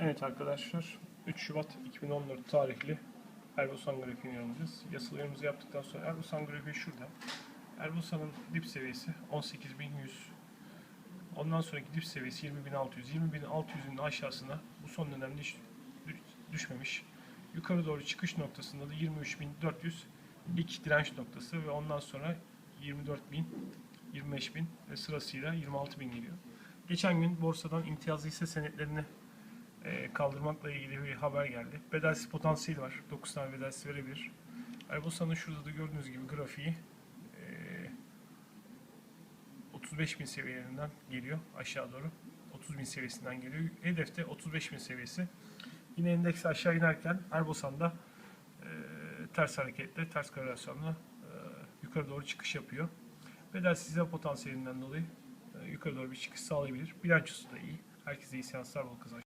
Evet arkadaşlar 3 Şubat 2014 tarihli Erbosan grafiğini yorumlayacağız. Yasalarımızı yaptıktan sonra Erbosan grafiği şurada. Erbosan'ın dip seviyesi 18.100 Ondan sonraki dip seviyesi 20.600. 20.600'ün aşağısına bu son dönemde hiç düş- düşmemiş. Yukarı doğru çıkış noktasında da 23.400 ilk direnç noktası ve ondan sonra 24.000, 25.000 ve sırasıyla 26.000 geliyor. Geçen gün borsadan imtiyazlı hisse senetlerini e, kaldırmakla ilgili bir haber geldi. Bedelsiz potansiyeli var. 9 tane bedelsiz verebilir. Erbosa'nın şurada da gördüğünüz gibi grafiği e, 35.000 seviyelerinden geliyor aşağı doğru. 30.000 seviyesinden geliyor. Hedefte 35.000 seviyesi. Yine endeks aşağı inerken Erbosan'da e, ters hareketle, ters korelasyonla e, yukarı doğru çıkış yapıyor. Bedelsizliğe potansiyelinden dolayı e, yukarı doğru bir çıkış sağlayabilir. Bilançosu da iyi. Herkese iyi seanslar, bol kazanç.